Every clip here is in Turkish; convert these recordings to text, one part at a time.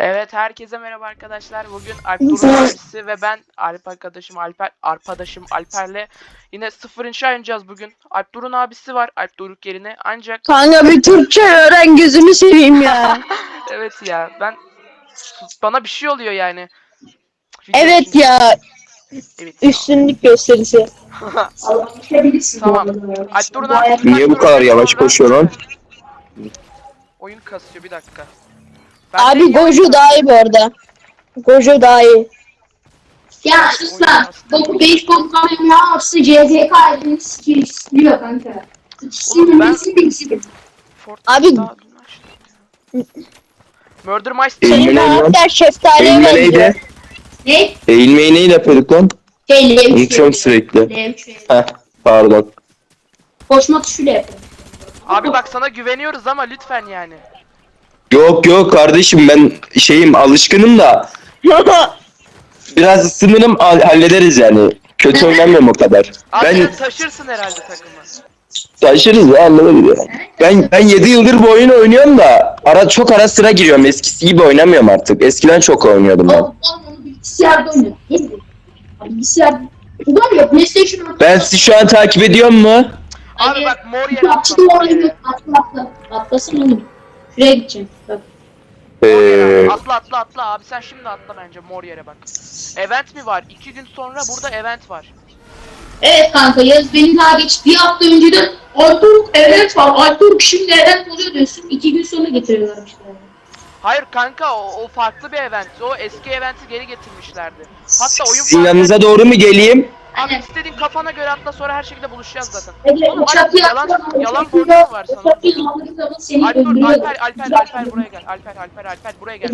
Evet herkese merhaba arkadaşlar. Bugün Alp Durun abisi ve ben Alp arkadaşım Alper arkadaşım Alper'le yine sıfır inşa oynayacağız bugün. Alp Durun abisi var Alp Doruk yerine. Ancak Kanka bir Türkçe öğren gözümü seveyim ya. evet ya ben bana bir şey oluyor yani. Video evet için- ya Evet. ya. üstünlük gösterisi. tamam. Alp Durun abi Niye bu kadar yavaş koşuyor lan? Oyun kasıyor bir dakika. Ben Abi Gojo daha iyi bu arada. Gojo daha iyi. Ya sus lan. Boku 5 boku kamyon ne yapsa CZK elini sikiyor istiyor kanka. Oğlum ben- birisi. Fortnite Abi-. Murder Mice Eğilme Senin neydi lan? karakter şeftaliye Eğilme benziyor. neydi? Ne? Eğilmeyi neyle yapıyorduk lan? Şey L3. Unutuyorum sürekli. L3. Heh pardon. Koşma tuşuyla yapıyor. Abi bak sana güveniyoruz ama lütfen yani. Yok yok kardeşim ben şeyim alışkınım da biraz ısınırım ha- hallederiz yani. Kötü oynamıyorum o kadar. Abi Ben sen taşırsın herhalde takımı. taşırız ya ya. Ben ben 7 yıldır bu oyunu oynuyorum da ara çok ara sıra giriyorum. Eskisi gibi oynamıyorum artık. Eskiden çok oynuyordum ben. Onu bilgisayarda oynuyor. Bilgisayar. Bu. Ben sizi şu an takip ediyor mu? Abi bak mor yere atla. PUBG'de Mor oynuyor. yere. Atla atla. Atlasın oğlum. Şuraya gideceğim. Bak. Ee, Atla atla atla abi sen şimdi atla bence mor yere bak. Event mi var? İki gün sonra burada event var. Evet kanka yaz benim daha geç bir hafta önceden Arturuk evet var. Arturuk şimdi evet oluyor diyorsun. İki gün sonra getiriyorlar işte. Hayır kanka o, o farklı bir event. O eski eventi geri getirmişlerdi. Hatta oyun sizin farklı- yanınıza doğru mu geleyim? Abi istediğin kafana göre atla sonra her şekilde buluşacağız zaten. Peki Oğlum, uçak Alp, yalan- yalan yaptın, var sana. Alper. Alper, Alper, Alper buraya gel. Alper, Alper, Alper buraya gel.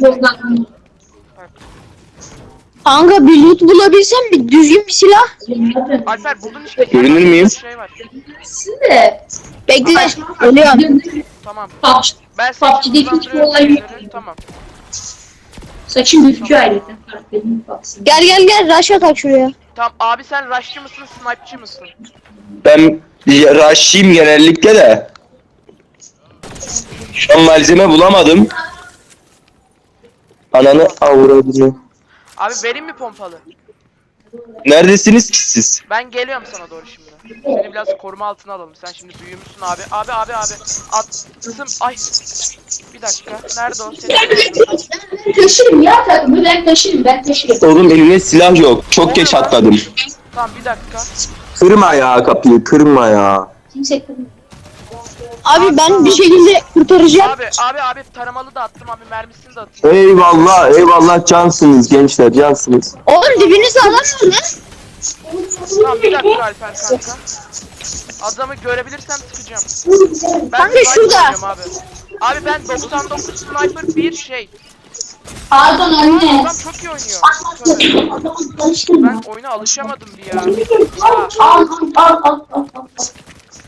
Kanka bir loot bulabilsem bir düzgün bir silah. Alper buldun işte. Görünür müyüm? Şey var. Bekle. Ölüyorum. Tamam. Ben PUBG'deki hiçbir hızlandırıyorum olay yok. Tamam. Saçın gözüküyor ayrıca. Gel gel gel rush atak şuraya. Tamam abi sen rushçı mısın, snipe'çı mısın? Ben rush'ıyım genellikle de. Şu an malzeme bulamadım. Ananı avradını. Abi vereyim mi pompalı? Neredesiniz ki siz? Ben geliyorum sana doğru şimdi. Seni biraz koruma altına alalım. Sen şimdi büyümüşsün abi. Abi abi abi. Attım. Ay. Bir dakika. Nerede o? Seni Ben taşırım ya takımı ben taşırım ben taşırım. Oğlum elimde silah yok. Çok geç atladım. Tamam bir dakika. Kırma ya kapıyı kırma ya. Kimse kırmıyor. Abi ben bir şekilde kurtaracağım. Abi abi abi taramalı da attım abi. Mermisini de atayım. Eyvallah eyvallah cansınız gençler cansınız. Oğlum dibini sağlamıyor lan. Tamam bir dakika Alper kanka. Adamı görebilirsem sıkacağım. Ben Kanka sniper şurada. Abi. abi ben 99 sniper bir şey. Pardon anne. Adam çok iyi oynuyor. Ben oyuna alışamadım bir ya. Al al al al al.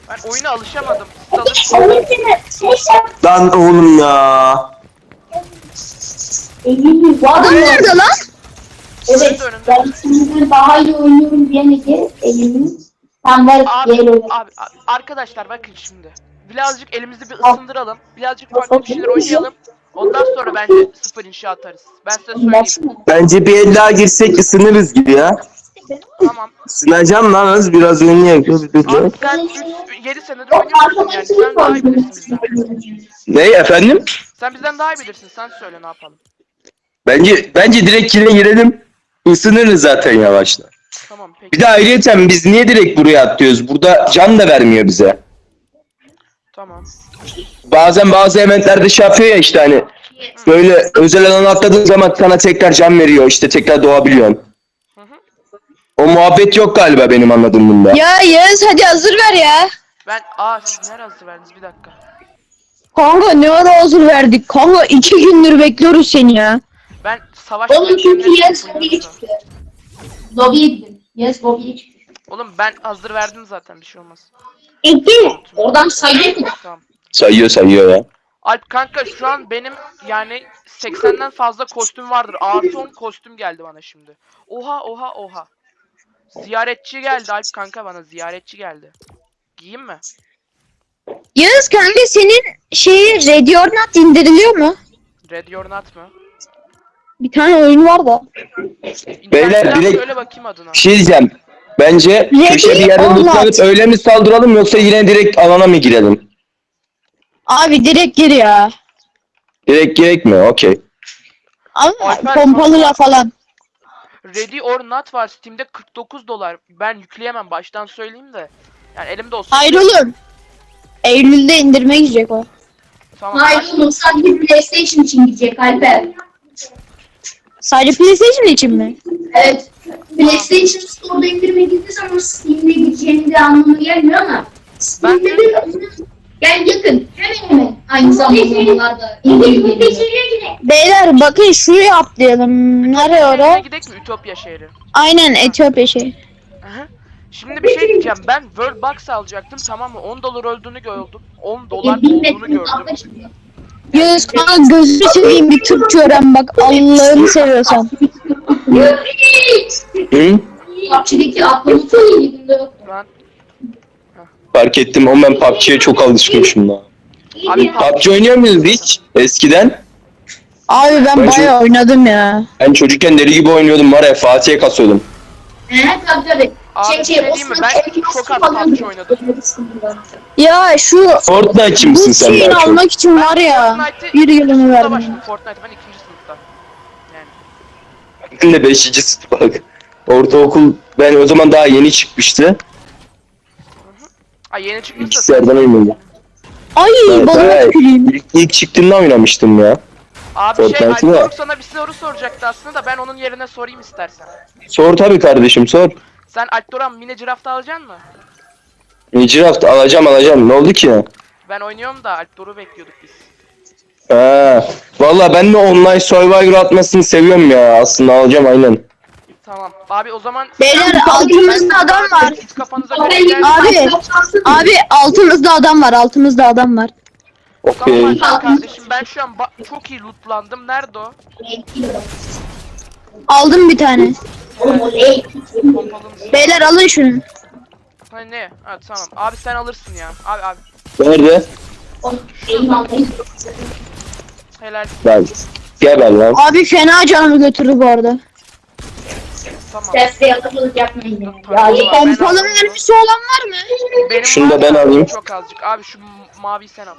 Ben oyuna alışamadım. Siz Lan oğlum ya. Bu adam nerede lan? Evet. Önünde. Ben sizden daha iyi oynuyorum diyene ki elini. Ben ver Abi, abi, abi, arkadaşlar bakın şimdi. Birazcık elimizi bir ısındıralım. Birazcık farklı bir şeyler oynayalım. Ondan sonra bence sıfır inşa atarız. Ben size söyleyeyim. Bence bir el daha girsek ısınırız gibi ya. Tamam. Isınacağım lan az biraz oynayayım. Abi sen 7 senedir oynuyorsun yani. Sen daha iyi bilirsin bizden. Ne efendim? Sen bizden daha iyi bilirsin. Sen söyle ne yapalım. Bence bence direkt kile girelim. Isınırız zaten yavaşla. Tamam peki. Bir de ayrıyeten biz niye direkt buraya atlıyoruz? Burada can da vermiyor bize. Tamam. Bazen bazı eventlerde şey yapıyor ya işte hani böyle özel alana atladığın zaman sana tekrar can veriyor işte tekrar doğabiliyorsun. Hı hı. O muhabbet yok galiba benim anladığım bunda. Ya Yağız hadi hazır ver ya. Ben aa siz nereye hazır verdiniz bir dakika. Kanka ne ara hazır verdik. Kanka iki gündür bekliyoruz seni ya. Savaş Oğlum çünkü yes da. çıktı. Lobiye gidin. Yes lobiye çıktı. Oğlum ben hazır verdim zaten bir şey olmaz. Ekti. Oradan sayı mı? Tamam. Sayıyor sayıyor ya. Alp kanka şu an benim yani 80'den fazla kostüm vardır. Artı 10 kostüm geldi bana şimdi. Oha oha oha. Ziyaretçi geldi Alp kanka bana ziyaretçi geldi. Giyeyim mi? Yağız kanka senin şeyi Ready or Not indiriliyor mu? Red or not mı? Bir tane oyun var da. Beyler, İnternetten direkt- Söyle bakayım adına. Bir şey diyeceğim. Bence Ready köşe bir not? lootlanıp öyle mi saldıralım yoksa yine direkt alana mı girelim? Abi direkt gir ya. Direkt gerek mi? Okey. Ama Alper, pompalıyla falan. Ready or Not var Steam'de 49 dolar. Ben yükleyemem baştan söyleyeyim de. Yani elimde olsun. Hayır oğlum. Eylül'de indirme girecek o. Tamam. Hayır oğlum sadece PlayStation için gidecek Alper. Sadece PlayStation için mi? Evet. PlayStation Store'da indirime girdiği zaman Steam'de gireceğini de anlamına gelmiyor ama Steam'de de yani yakın. Hemen hemen aynı zamanlarda indirim geliyor. Beyler bakın şuraya atlayalım. Nereye oraya? gidelim mi? Ütopya şehri. Aynen Etiyopya şey. Aha. Şimdi bir şey diyeceğim. Ben World Box alacaktım tamam mı? 10 dolar öldüğünü gördüm. 10 dolar E, olduğunu gördüm. Yağız kanka gözünü seveyim bir Türkçe öğren bak Allah'ını seviyorsan. Hı? PUBG'deki. Şu an Fark ettim ama ben PUBG'ye çok alışmışım da. Abi PUBG oynuyor muyuz hiç? Eskiden. Abi ben Ben bayağı oynadım ya. Ben çocukken deli gibi oynuyordum var ya Fatih'e kasıyordum. Tabii tabii. Abi Şey, şey, şey diyeyim mi? Ben çok az PUBG oynadım. Ya şu Fortnite'çı bu mısın sen daha çok? almak için var ya. Bir yılını verdim. başladım Fortnite ben ikinci sınıfta. Yani Ben de 5. sınıf bak. Ortaokul ben o zaman daha yeni çıkmıştı. Ay yeni çıkmışsa Bilgisayardan oynuyordum. Ay Evet, balona tüküreyim. İlk, ilk çıktığında oynamıştım ya. Abi şey Fortnite'ı da- Alper sana bir soru soracaktı aslında da ben onun yerine sorayım istersen. Sor tabii kardeşim sor. Sen Alpdoran mini craft alacaksın mı? Minecraft alacağım alacağım. Ne oldu ki? Ben oynuyorum da Alpdor'u bekliyorduk biz. Ha. Valla ben de online Survivor atmasını seviyorum ya. Aslında alacağım aynen. Tamam. Abi o zaman Beyler altımızda adam var. Siz kafanıza göre Abi, gel. Abi. Abi altımızda adam var altımızda adam var. Okey. Tamam Alper kardeşim ben şu an ba- çok iyi lootlandım. Nerede o? Aldım bir tane. Pompalımız. Beyler alın şunu. Ha ne? Ha tamam. Abi sen alırsın ya. Abi abi. Nerede? Helal. Ben. Geber lan. Abi fena canımı götürdü bu arada. Tamam. Yalakalık yapmayın ya. Ya, Ya, ben Pompalı alayım. mermisi olan var mı? Benim Şunu da var ben alayım. Çok azıcık. Abi şu mavi sen al.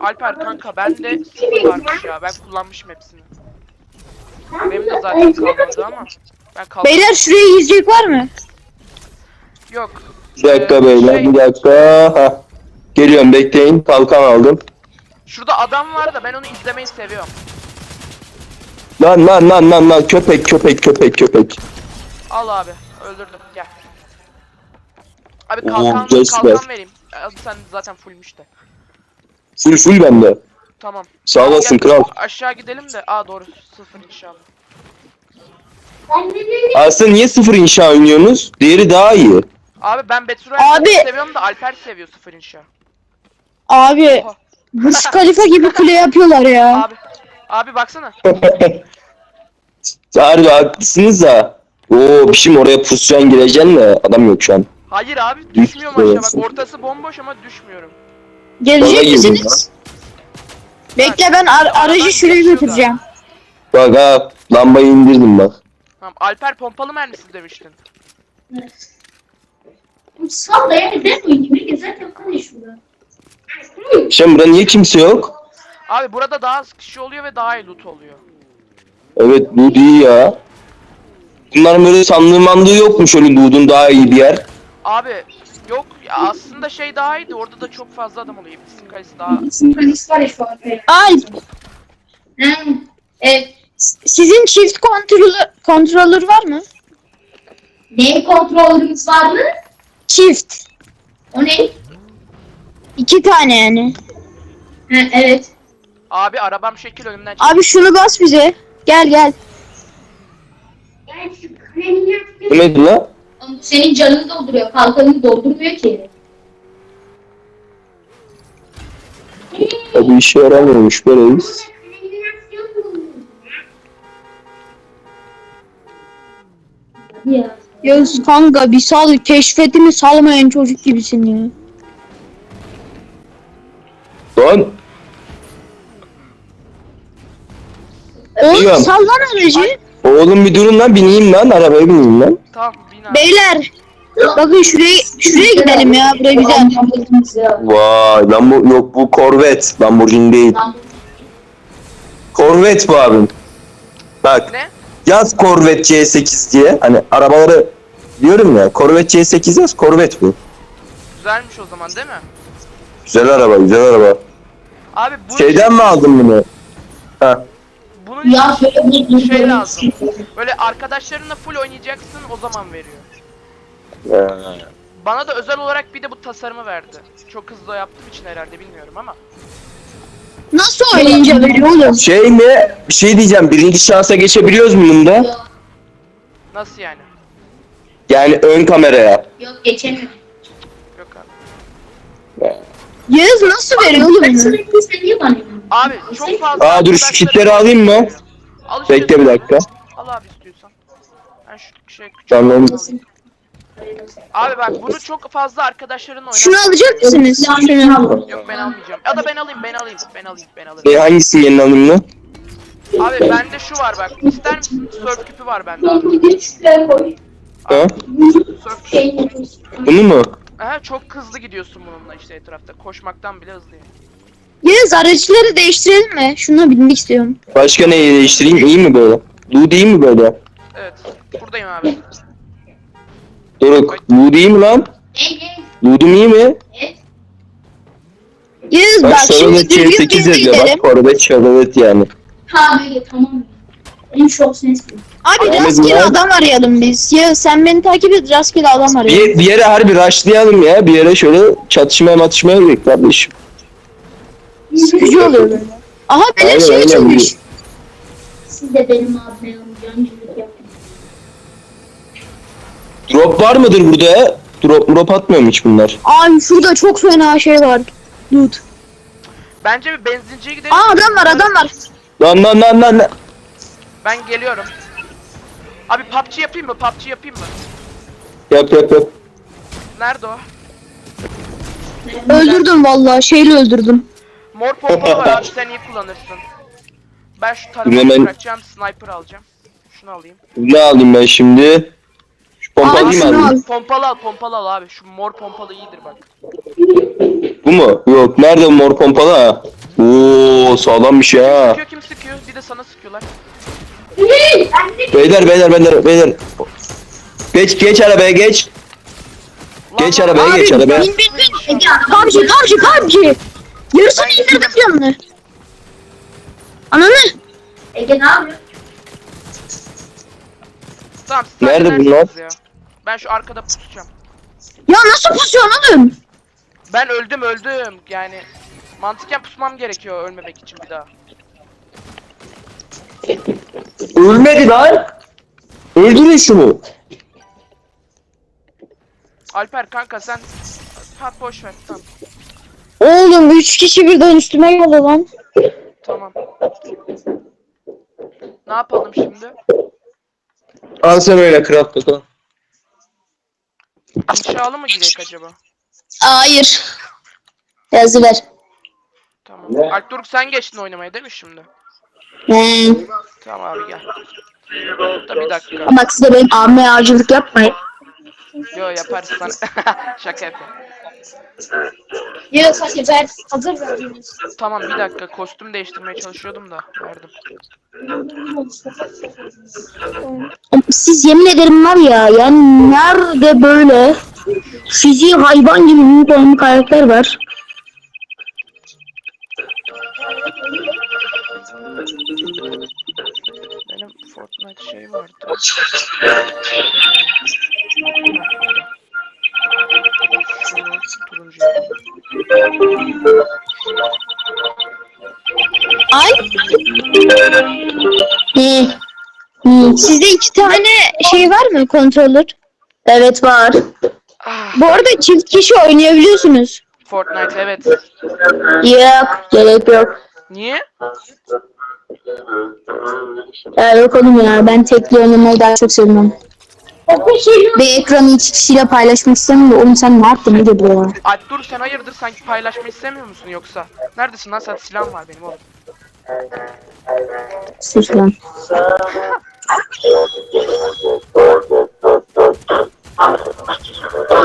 Alper kanka bende sıfır varmış ya. Ben kullanmışım hepsini. Benim de zaten kalmadı ama. Ben. Beyler şuraya yiyecek var mı? Yok. Bir dakika Ee, beyler şey- bir dakika. Ha. Geliyorum bekleyin. Kalkan aldım. Şurada adam var da ben onu izlemeyi seviyorum. Lan lan lan lan lan köpek köpek köpek köpek. Al abi. Öldürdüm. Gel. Abi Oo, kalkan, Jasper. kalkan vereyim. Abi sen zaten fullmüş de. Full full bende. Tamam. Sağ olasın gel, kral. Aşağı gidelim de. Aa doğru. Sıfır inşallah. Aslında niye sıfır inşa oynuyorsunuz? Diğeri daha iyi. Abi ben Royale'ı Abi- seviyorum da Alper seviyor sıfır inşa. Abi Oha. Burj Khalifa gibi kule yapıyorlar ya. Abi. Abi baksana. Harbi haklısınız da. Oo bişim oraya puscan gireceksin de adam yok şu an. Hayır abi düşmüyorum aşağı bak ortası bomboş ama düşmüyorum. Bana Gelecek girdim misiniz? Bekle ben ar- aracı şuraya götüreceğim. Bak ha lambayı indirdim bak. Tamam Alper pompalı mermisi demiştin. Sal da yani ben oynayayım. Herkes zaten konuşuyor. Şimdi burada niye kimse yok? Abi burada daha az kişi oluyor ve daha iyi loot oluyor. Evet bu iyi ya. Bunların böyle sandığı mandığı yokmuş öyle Dudun daha iyi bir yer. Abi yok ya aslında şey daha iyiydi orada da çok fazla adam oluyor. İblisin kalesi daha. Sinkalis var ya şu an. Alp Hmm. Evet. sizin çift kontrolü kontrolör var mı? Name kontrolümüz var mı? Çift. O ne? İki tane yani. Ha, evet. Abi arabam şekil önümden çık. Abi şunu bas bize. Gel gel. Bu neydi la? Oğlum, Senin canını dolduruyor. Kalkanını doldurmuyor ki. Bir işe yaramıyormuş böyle. Ya. Yağız kanka bir sal keşfetimi salmayan çocuk gibisin ya. Lan Oğlum Biliyorum. sallan aracı. Oğlum bir durun lan bineyim lan arabaya bineyim lan. Tamam bin abi. Beyler. Bakın şuraya şuraya gidelim ya. Buraya güzel. Vay lan bu yok bu Corvette Lamborghini değil. Corvette bu abim. Bak Ne? Yaz Corvette C8 diye hani arabaları diyorum ya Corvette C8 yaz Corvette bu. Güzelmiş o zaman değil mi? Güzel araba güzel araba. Abi bu Şeyden mi aldın bunu? Ha. bunun Ya şöyle bir şey lazım. Böyle arkadaşlarınla full oynayacaksın o zaman veriyor. Ee, Bana da özel olarak bir de bu tasarımı verdi. Çok hızlı yaptığım için herhalde bilmiyorum ama. Nasıl oynayınca veriyor oğlum? Şey mi? Bir şey diyeceğim. Birinci şansa geçebiliyoruz mu bunda? Nasıl yani? Yani ön kameraya. Yok geçemiyorum. Yok abi. Yağız nasıl veriyor oğlum? Ben sürekli bana? Abi çok fazla Aa dur şu kitleri alayım mı? Al işte Bekle bir dakika. Al abi istiyorsan. Ben şu şey küçük Tamam. Abi bak bunu çok fazla arkadaşların oynar. Şunu alacak mısınız? Şunu. Yok ben almayacağım. Ya da ben alayım ben alayım ben alayım ben alırım. hangisini yeni alayım lan? Abi bende şu var bak. İster misin? Surf küpü var bende abi. Ha? Surf küpü. Şey, Bunu mu? Aha, çok hızlı gidiyorsun bununla işte etrafta. Koşmaktan bile hızlı. yani. Araçları değiştirelim mi? Şuna binmek istiyorum. Başka neyi değiştireyim? İyi mi böyle? Lu değil mi böyle? Evet. Buradayım abi. Doruk. Lu değil mi lan? Lu'dum iyi mi? Yağız Bak bak şimdi Chevrolet düzgün C8 bir yere yazıyor gidelim. bak. Corvette Chevrolet yani. Ha böyle tamam. Benim çok. Abi rastgele adam arayalım biz. Yağız sen beni takip et rastgele adam arayalım. Bir, bir yere harbi rushlayalım ya. Bir yere şöyle çatışmaya matışmaya gerek kardeşim. Sıkıcı oluyor böyle. Aha Aynen, şey aynen. açılmış. Siz de benim abime yapın. Drop var mıdır burada ya? Drop drop atmıyor mu hiç bunlar? Ay şurada çok fena şey var. Loot. Bence bir benzinciye gidelim. Aa adam var adam var. Lan lan lan lan. lan. Ben geliyorum. Abi PUBG yapayım mı? PUBG yapayım mı? Yap yap yap. Nerede o? Öldürdüm vallahi şeyle öldürdüm. Mor pompalı var abi sen iyi kullanırsın. Ben şu Hemen- tarafa bırakacağım, sniper alacağım. Şunu alayım. Ne alayım ben şimdi? Şu Abi şunu al. Pompalı al, pompalı al abi. Şu mor pompalı iyidir bak. Bu mu? Yok. Nerede bu mor pompalı ha? Oo sağlammış ya. Sıkıyor kim sıkıyor? Bir de sana sıkıyorlar. Beyler beyler beyler beyler. Geç geç arabaya geç. Lan Geç lan, arabaya geç arabaya. bin bin bin. PUBG PUBG PUBG. Yarısını Ben indirdim canını. Ananı. Ege ne yapıyor? Tamam siz Nerede bunlar? Ya. Ben şu arkada pusacağım. Ya nasıl pusuyorsun oğlum? Ben öldüm öldüm. Yani mantıken pusmam gerekiyor ölmemek için bir daha. Ölmedi lan. Öldürün şunu. Alper kanka sen ha boş ver tamam. Oğlum 3 kişi birden üstüme geldi lan. Tamam. Ne yapalım şimdi? Al sen öyle kral bakalım. İnşalı mı girek acaba? Hayır. Yazı ver. Tamam. Alpturk sen geçtin oynamaya değil mi şimdi? Hmm. Tamam abi gel. Da bir dakika. Bak size benim abime ağacılık yapmayın. Yo yaparız sana. Şaka yapıyorum. Yok hadi ver. Hazır verdiniz. Tamam bir dakika kostüm değiştirmeye çalışıyordum da verdim. Siz yemin ederim var ya yani nerede böyle fiziği hayvan gibi büyük olan bir karakter var. Benim Fortnite şey vardı. Ay. Ee, hmm, Sizde iki tane şey var mı kontrolör? Evet var. Ah, Bu arada çift kişi oynayabiliyorsunuz. Fortnite evet. Yok gerek yok. Niye? Ya yok oğlum ya ben tekli oynamayı daha çok seviyorum. Bir ekranı iki kişiyle paylaşmak istemiyorum da oğlum sen ne yaptın ne dedi ya? Alp dur sen hayırdır sanki paylaşmayı istemiyor musun yoksa? Neredesin lan sen silahın var benim oğlum. Sus lan.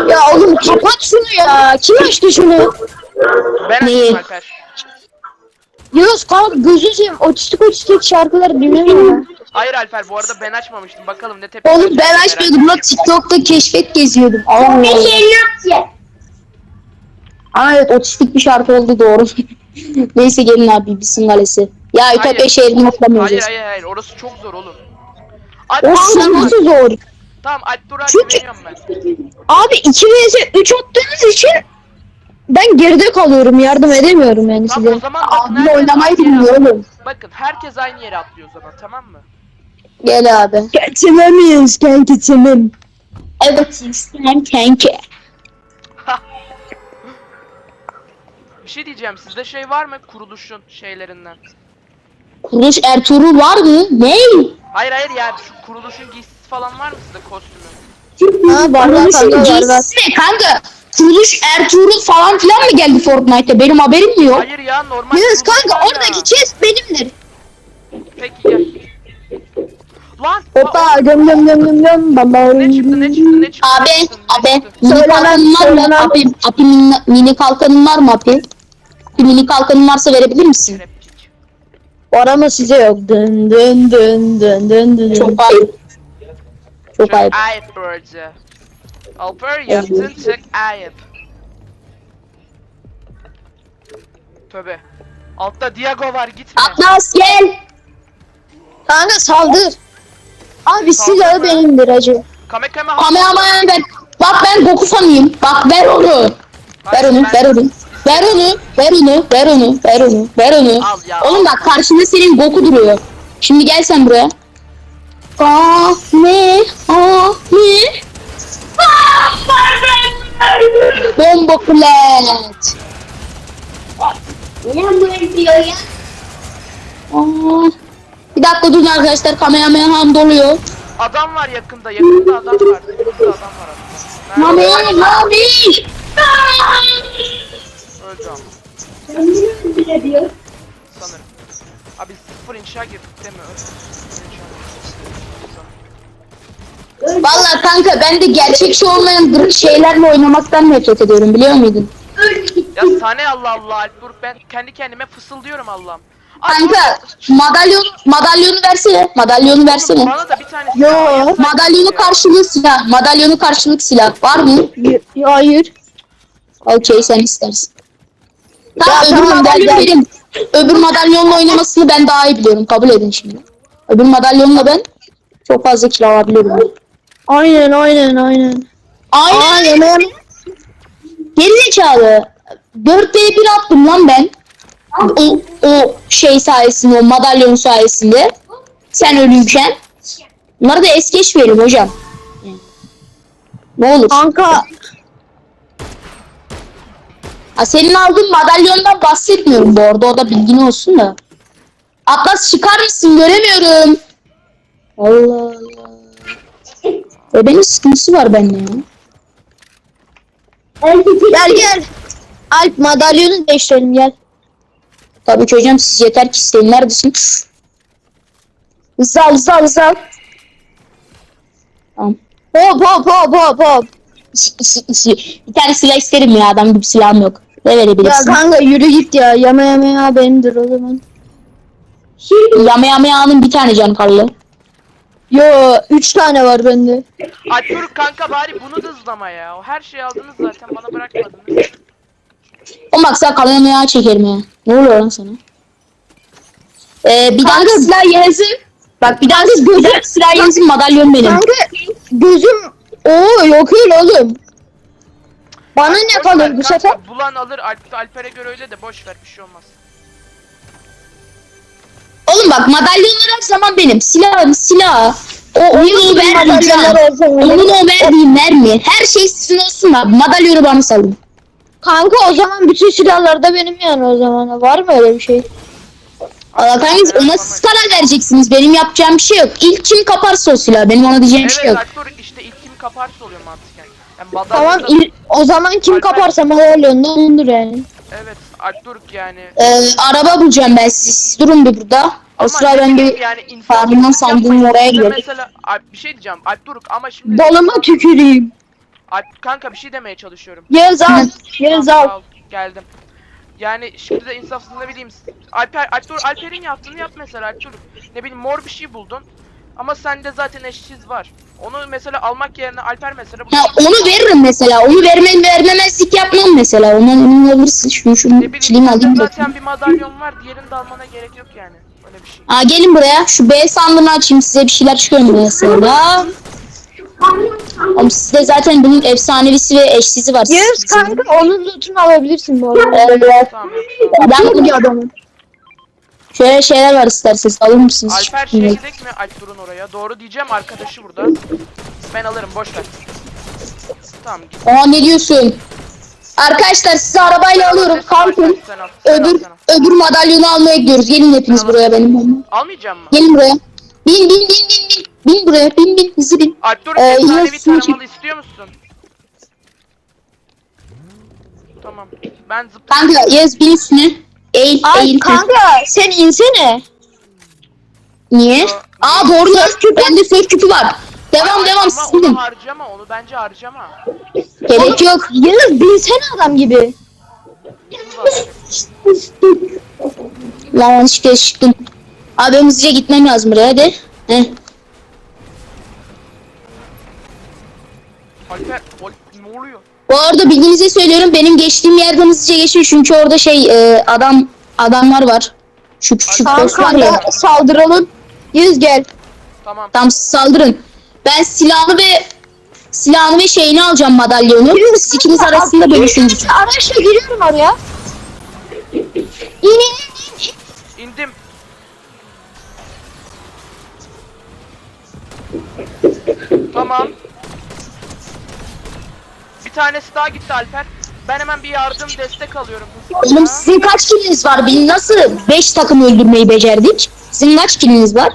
Ya oğlum kapat şunu ya. Kim açtı şunu? Ben Neyi? açtım Alper. Yunus kanka gözünü seveyim. Otistik otistik şarkılar dinlemiyorum ya. Hayır Alper bu arada ben açmamıştım. Bakalım ne tepki Oğlum verecek, ben merak açmıyordum lan TikTok'ta keşfet geziyordum. Allah Allah. şey. Ama evet otistik bir şarkı oldu doğru. Neyse gelin abi bitsin galesi. Ya Ütopya Hayır. şehrini Hayır atlamayacağız. hayır hayır orası çok zor oğlum. Alp, Orası nasıl zor? Tamam Alp Burak'a Çünkü- güveniyorum ben. Abi 2 vs 3 attığınız için ben geride kalıyorum. Yardım edemiyorum yani Tamam o size. zaman bakın Abi herkes oynamayı aynı yere bilmiyor atlıyor. oğlum. Bakın herkes aynı yere atlıyor o zaman tamam mı? Gel abi. Geçemeyiz kanki senin. Evet isteyen kanki. Bir şey diyeceğim sizde şey var mı kuruluşun şeylerinden? Kuruluş Ertuğrul var mı? Ne? Hayır hayır ya şu kuruluşun giysisi falan var mı sizde kostümü? Ha var var Kuruluşun kanka var var. giysisi ne kanka? Kuruluş Ertuğrul falan filan mı geldi Fortnite'te? Benim haberim mi yok? Hayır ya normal kuruluş kanka oradaki chest benimdir. Peki gel. Lan! Hoppa göm göm göm göm göm baba. Ne çıktı ne çıktı ne çıktı? Abi, ne çıktı, ne abi, çıktı? mini Söylemem, kalkanın var mı? söylemem. Abi, abi mini, mini kalkanın var mı abi? Bir mini kalkanın varsa verebilir misin? Rapçik. Var ama size yok. Dın dın dın dın dın dın. Çok ayıp. Çok ayıp. ayıp burcu. Alper yaptın çok ayıp. Tövbe. Altta Diago var gitme. Atlas gel. Kanka saldır. Abi Saldır silahı mı? benimdir acı. Kame kame Kameraman ver. Bak ben Goku fanıyım. Bak ver onu. Ver onu, ver onu. Ver onu, ver onu, ver onu, ver onu, ver onu. Al ya. Oğlum bak karşında senin Goku duruyor. Şimdi gel sen buraya. Aa ne? Aa ne? Bomba plant. Ne bu diyor ya? Aa. Bir dakika durun arkadaşlar kameraman doluyor. Adam var yakında yakında adam var. Yakında adam var. Mami, mami. Öldü ama Kendini öldüre diyor. sanırım. Abi sıfır inşa girdik değil mi? Öldü. Sıfır inşa Vallahi kanka ben de gerçekçi olmayan şeylerle oynamaktan nefret ediyorum biliyor muydun? Ya sahne Allah Allah Alpburg ben kendi kendime fısıldıyorum Allah'ım. Kanka madalyon madalyonu versene. Madalyonu versene. Bana da bir tane Yo, Madalyonu karşılığı silah. Madalyonu karşılık silah. Var mı? Y- Hayır. Okey sen istersin. Tamam Ya öbür tamam, gel. verin. Öbür madalyonla oynamasını ben daha iyi biliyorum. Kabul edin şimdi. Öbür madalyonla ben çok fazla kill alabiliyorum. Aynen aynen aynen. Aynen. Aa yemeğe Gerizekalı. 4 v 1 attım lan ben. O, o şey sayesinde, o madalyon sayesinde. Sen ölüyken. Bunları da es geç verin hocam. Ne olur. Kanka Ha, senin aldığın madalyondan bahsetmiyorum bu arada. O da bilgin olsun da. Atlas çıkar mısın? Göremiyorum. Allah Allah. Bebeğin sıkıntısı var bende ya. gel gel. Alp madalyonu değiştirelim gel. Tabii ki hocam siz yeter ki isteyin. Neredesin? Hızlı al hızlı al hızlı al. Tamam. Hop hop hop hop hop. İşi, işi, işi. Bir tane silah isterim ya. Adam gibi silahım yok. Ne Ya verebilirsin? kanka yürü git ya. Yama yama ya benimdir o zaman. Yama yama yağının bir tane canı kaldı. Yo 3 tane var bende. Alpburg kanka bari bunu da hızlama ya. O her şeyi aldınız zaten bana bırakmadınız. O bak sen kalın ayağı çekerim ya. Ne oluyor lan sana? Ee, bir tane silah yensin. Bak bir tane gözüm silah yensin madalyon benim. Kanka gözüm Oo yok öyle oğlum. Bana ne Boş ver kalır bu kanka, sefer? Bulan alır Alp, Alper'e göre öyle de boş ver bir şey olmaz. Oğlum bak madalyonlar her zaman benim. Silahın silah. O onun o olsa olur. Onun o verdiği mermi. Her şey sizin olsun da madalyonu bana salın. Kanka o zaman bütün silahlar da benim yani o zaman. Var mı öyle bir şey? Allah kanka ona siz karar vereceksiniz. Benim yapacağım bir şey yok. İlk kim kaparsa o silah. Benim ona diyeceğim bir şey Evet yok. Alpburg işte ilk kim kaparsa oluyor mantıken. Yani Tamam madalyonda- il- o zaman kim Alper- kaparsa madalyonda onundur yani. Evet Alpturk yani. Ee, araba bulacağım ben siz, siz durun bir burada. O Ama sıra ben bileyim bir yani insanlık sandığım oraya gidelim. Mesela Alp bir şey diyeceğim. Alpturk ama şimdi Balıma tüküreyim. Alp kanka bir şey demeye çalışıyorum. Yağız al. Al. al, Geldim. Yani şimdi de insafsız ne bileyim. Alper, Alper, Alper'in yaptığını yap mesela Alper. Ne bileyim mor bir şey buldun. Ama sende zaten eşsiz var. Onu mesela almak yerine Alper mesela bu Ha, onu veririm mesela. Onu verme, vermemezlik yapmam mesela. Ondan emin olursun. Şunu ne şunu bileyim çileyim sende alayım. zaten bakayım. bir madalyon var. Diğerini de almana gerek yok yani. Öyle bir şey. Aa, gelin buraya. Şu B sandığını açayım. Size bir şeyler çıkıyor mu mesela? Oğlum sizde zaten bunun efsanevisi ve eşsizi var. Yağız kanka onun lootunu alabilirsin bu arada. Evet. Tamam tamam. Ben Çok iyi adamın. Şöyle şeyler var isterseniz alır mısınız? Alper şey gidek mi Alper'un oraya? Doğru diyeceğim arkadaşı burada. Ben alırım boş ver. Tamam git. Aa ne diyorsun? Arkadaşlar sizi arabayla alıyorum. Sen al, sen al, Öbür sen al. öbür madalyonu almaya gidiyoruz. Gelin hepiniz buraya benim. Almayacağım mı? Gelin buraya. Bin bin bin bin bin. Bin buraya. Bin bin. Hızlı bin. Alptur Ee, efsanevi yes, taramalı istiyor musun? Tamam. Ben zıplayayım. Kanka yaz bin üstüne. Eğil Ay eğil. kanka sen insene. Niye? Aa doğru lan. Bende söz küpü var. Devam devam Ama sizin. onu harcama onu bence harcama. Gerek yok. Yağız binsene adam gibi. Lan yanlış kez çıktım. Abi ben hızlıca gitmem lazım buraya hadi. Heh. Alper? Bu arada bildiğinize söylüyorum benim geçtiğim yerden hızlıca geçin çünkü orada şey e, adam adamlar var. Şu küçük Kanka, boss var ya. Kanka saldıralım. Yağız gel. Tamam. Tam saldırın. Ben silahını ve silahını ve şeyini alacağım madalyonu. Siz ikiniz arasında bölüşün. Araçla giriyorum oraya. İn in in in. İndim. Tamam. Bir tanesi daha gitti Alper. Ben hemen bir yardım destek alıyorum. Oğlum sizin kaç kiliniz var? Biz nasıl 5 takım öldürmeyi becerdik? Sizin kaç kiliniz var?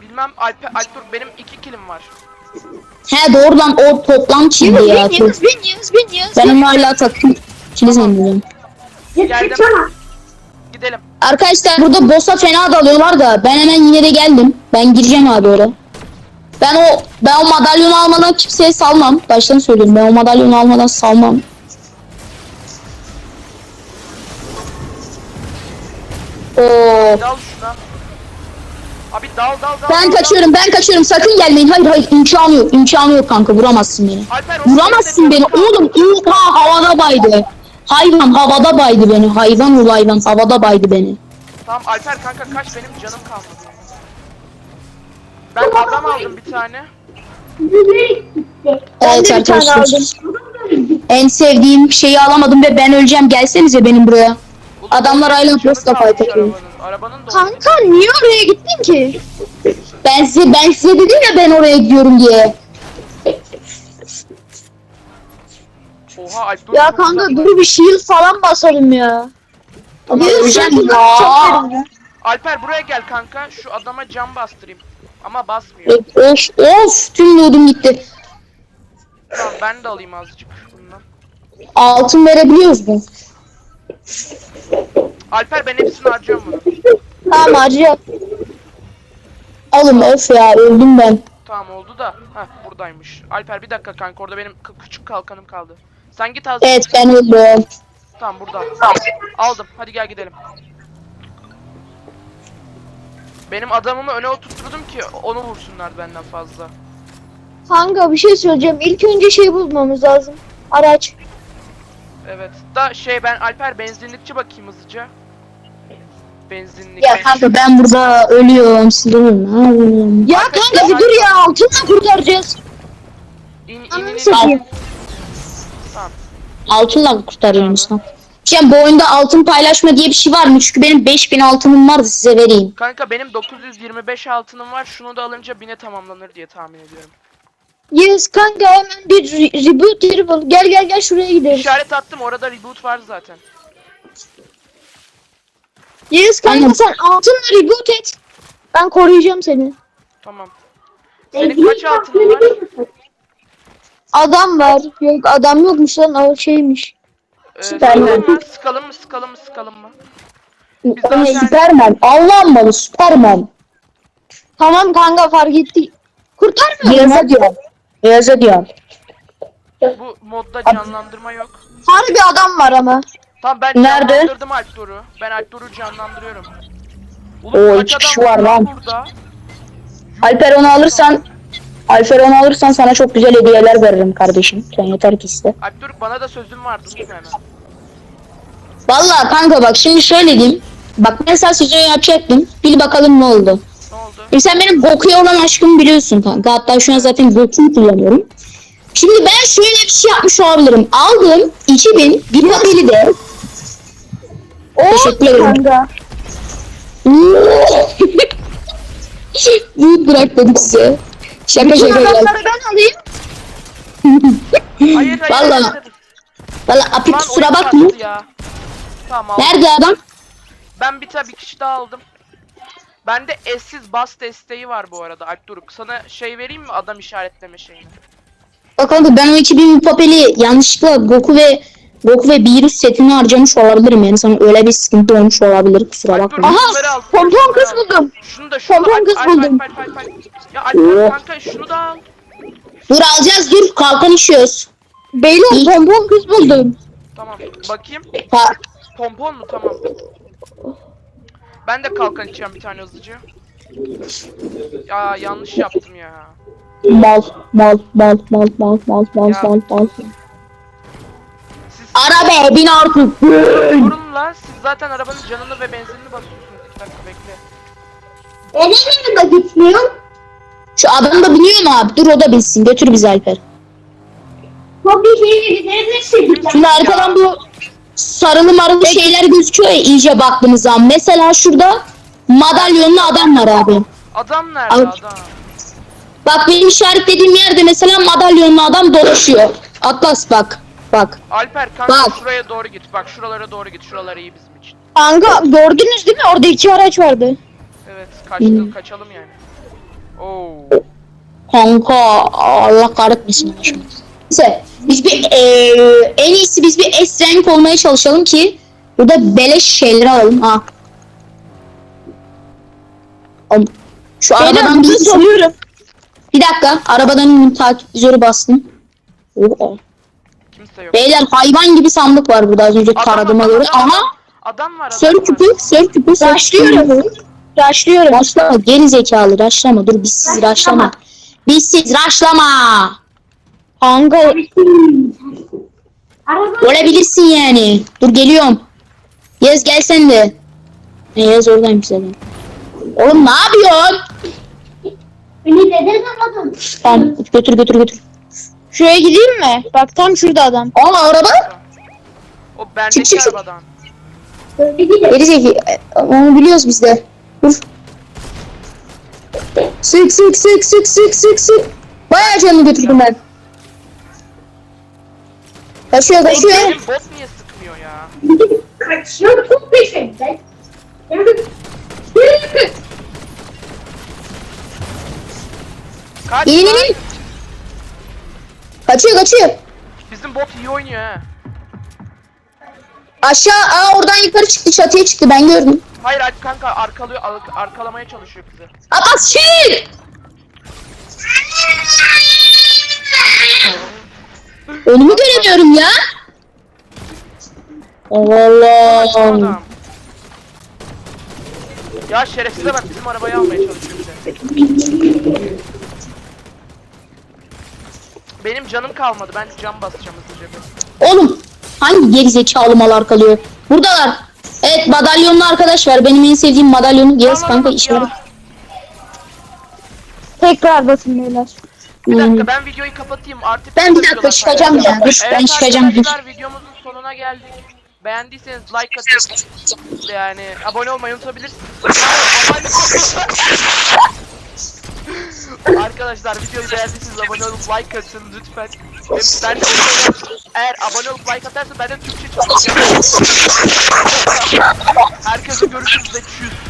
Bilmem Alper, Alper benim iki kilim var. He doğru lan o toplam kildi ya. Yağız bin Yağız bin Yağız bin Yağız Ben onu hala takım kili zannediyorum. Geldim. Gidelim. Arkadaşlar burada boss'a fena dalıyorlar da ben hemen yine de geldim. Ben gireceğim abi oraya. Ben o ben o madalyonu almadan kimseye salmam. Baştan söylüyorum ben o madalyonu almadan salmam. Oo. Dal şuna. Abi dal dal dal. Ben dal, kaçıyorum ben kaçıyorum sakın gelmeyin. Hayır hayır imkanı yok imkanı yok kanka vuramazsın beni. Alper onu Vuramazsın beni oğlum. Oha havada baydı. Hayvan havada baydı beni. Hayvan ol hayvan havada baydı beni. Tamam Alper kanka kaç benim canım kalmadı. Ben adam aldım bir tane. Evet arkadaşlar. En sevdiğim şeyi alamadım ve ben öleceğim. Gelsenize benim buraya. Oğlum, Adamlar Post'la kalmış fight. Arabanın, da Kanka niye oraya gittin ki? Ben size ben size dedim ya ben oraya gidiyorum diye. Oha Alp dur. Ya kanka dur bir shield falan basalım ya. Ama öleceğim çok ya. Alper buraya gel kanka. Şu adama cam bastırayım. Ama basmıyor. Of of tüm loot'um gitti. Tamam ben de alayım azıcık bundan. Altın verebiliyoruz mu? Alper ben hepsini harcıyorum bunu. Tamam harcayalım. Alın öf ya öldüm ben. Tamam oldu da. Heh buradaymış. Alper bir dakika kanka orada benim küçük kalkanım kaldı. Sen git az. Evet ben öldüm. Tamam burada. Aldım. Hadi gel gidelim. Benim adamımı öne oturtturdum ki onu vursunlar benden fazla. Kanka bir şey söyleyeceğim. İlk önce şey bulmamız lazım. Araç. Evet. Da şey ben Alper benzinlikçi bakayım hızlıca. Benzinlik. Ya kanka ben burada ölüyorum. Ne yapayım? Ya kanka bir dur ya altınla kurtaracağız. İn, in, in, Ananı in. satayım. Tamam. Altınla mı kurtarıyorsunuz lan? Cem bu oyunda altın paylaşma diye bir şey var mı? Çünkü benim 5000 altınım vardı size vereyim. Kanka benim 925 altınım var. Şunu da alınca 1000'e tamamlanır diye tahmin ediyorum. Yes kanka hemen bir re- reboot yeri bul. Gel gel gel şuraya gideriz. İşaret attım orada reboot var zaten. Yes kanka Aynen. sen altınla reboot et. Ben koruyacağım seni. Tamam. Senin kaç altının var? Adam var. Yok adam yokmuş lan o şeymiş. Ee, Süpermen. sıkalım mı? Sıkalım mı? Sıkalım mı? Sıkalım mı? Biz O ne zaten- Süpermen. Allah'ım malı Süpermen. Tamam kanka fark etti. Kurtarmıyor mu? Beyaza diyorum. Beyaza diyorum. Bu modda canlandırma yok. Harbi adam var ama. Tamam ben Nerede? canlandırdım Alpdor'u. Ben Alpdor'u canlandırıyorum. Oo, kaç iki adam kişi var lan. Burada. Alper onu alırsan Alper onu alırsan sana çok güzel hediyeler veririm kardeşim. Sen yeter ki iste. Alpdor bana da sözüm vardı hemen. Vallahi kanka bak şimdi şöyle diyeyim. Bak mesela sözünü yapacaktım. Bil bakalım ne oldu. Ne oldu? Şimdi sen benim Goku'ya olan aşkımı biliyorsun kanka. Hatta şu an zaten Goku'yu kullanıyorum. Şimdi ben şöyle bir şey yapmış olabilirim. Aldım 2000 bir haberi de. Teşekkür ederim. Kanka. Büyük bırakmadım size. Şaka Bütün şaka adamları ben alayım. Hayır hayır. Vallahi. hayır. Valla apik Lan kusura oyun bakma. Ya. Tamam aldım. Nerede adam? Ben bir tane bir kişi daha aldım. Bende eşsiz bas desteği var bu arada Alpdoruk. Sana şey vereyim mi adam işaretleme şeyini? Bak kanka ben o 2000 papeli yanlışlıkla Goku ve Goku ve Beerus setini harcamış olabilirim yani sana öyle bir sıkıntı olmuş olabilir kusura bakma. Aha. Pompon kız buldum. Şunu da şunu da Pompon kız Alp, buldum. Alp, Alp. Ya Alp kanka şunu da al. Dur alacağız dur kalkan işiyoruz. Beyler pompon kız buldum. Tamam bakayım. Ha, Pompon mu tamam. Ben de kalkan içeceğim bir tane hızlıca. Ya yanlış yaptım ya. mal mal mal mal mal mal mal Ya. mal mal. Siz Ara be bin artık. durun la siz zaten arabanın canını ve benzinini basıyorsunuz. İki dakika bekle. E ne yanında gitmiyor? Şu adam da biniyor mu abi? Dur o da binsin götür bizi Alper. Hobi şeyleri nerede Şimdi arkadan bu sarılı marılı şeyler gözüküyor ya iyice baktığımız zaman. Mesela şurada madalyonlu adam var abi. Adam nerede Al. adam? Bak benim işaretlediğim yerde mesela madalyonlu adam dolaşıyor. Atlas bak. Bak. Alper kanka Bak. şuraya doğru git. Bak şuralara doğru git. Şuralar iyi bizim için. Kanka gördünüz değil mi? Orada iki araç vardı. Evet kaçtı, kaçalım yani. Oo. Kanka Allah kahretmesin. Neyse biz bir eee, en iyisi biz bir S rank olmaya çalışalım ki burada beleş şeyleri alalım. Ha. Am- Şu Beyler arabadan bir, soruyorum. bir dakika arabadan inin takipçileri bastım. Oo. Yok. Beyler hayvan gibi sandık var burada az önce Adam, taradığıma adam, göre. adam, Aha Adam var adam sör küpü sör küpü sör Başlıyorum. Başlıyorum. Raşlama geri zekalı raşlama dur bizsiz raşlama. Bizsiz raşlama. Kanka Araba Olabilirsin yani. Dur geliyorum. Yaz gel sen de. Ne Yaz oradayım zaten. Oğlum ne yapıyorsun? beni neden anladın? Tamam götür götür götür. Şuraya gideyim mi? Bak tam şurada adam. Aa araba. O bendeki çık, çık. arabadan. Böyle gidelim. Geri zeki. Onu biliyoruz biz de. Dur. Sık sık sık sık sık sık sık. Bayağı canını götürdüm ben. Kaçıyor kaçıyor. Benim bot niye sıkmıyor ya? Kaçıyor çok peşimden. Kaç iyi. Kaçıyor kaçıyor. Bizim bot iyi oynuyor ha. Aşağı aa oradan yukarı çıktı çatıya çıktı ben gördüm. Hayır Alp kanka arkalıyor, ar- arkalamaya çalışıyor bizi. Abbas çık! Önümü göremiyorum ya. Allah Allah. Ya şerefsize bak bizim arabayı almaya çalışıyor bize. Benim canım kalmadı. Ben cam basacağım hızlıca. Oğlum hangi gerizekalı malar kalıyor? Buradalar. Evet madalyonlu arkadaş var. Benim en sevdiğim madalyonu. Yes Tamam, kanka ya. yarar. Tekrar basın beyler. Bir Hmm. dakika ben videoyu kapatayım. Artık Ben bir dakika çıkacağım ya. Dur ben çıkacağım. Arkadaşlar videomuzun sonuna geldik. Beğendiyseniz like atıp yani abone olmayı unutabilirsiniz. Arkadaşlar videoyu beğendiyseniz abone olup like atın lütfen. Ben de eğer abone olup like atarsa ben de Türkçe çalışacağım. Herkese görüşürüz ve tschüss.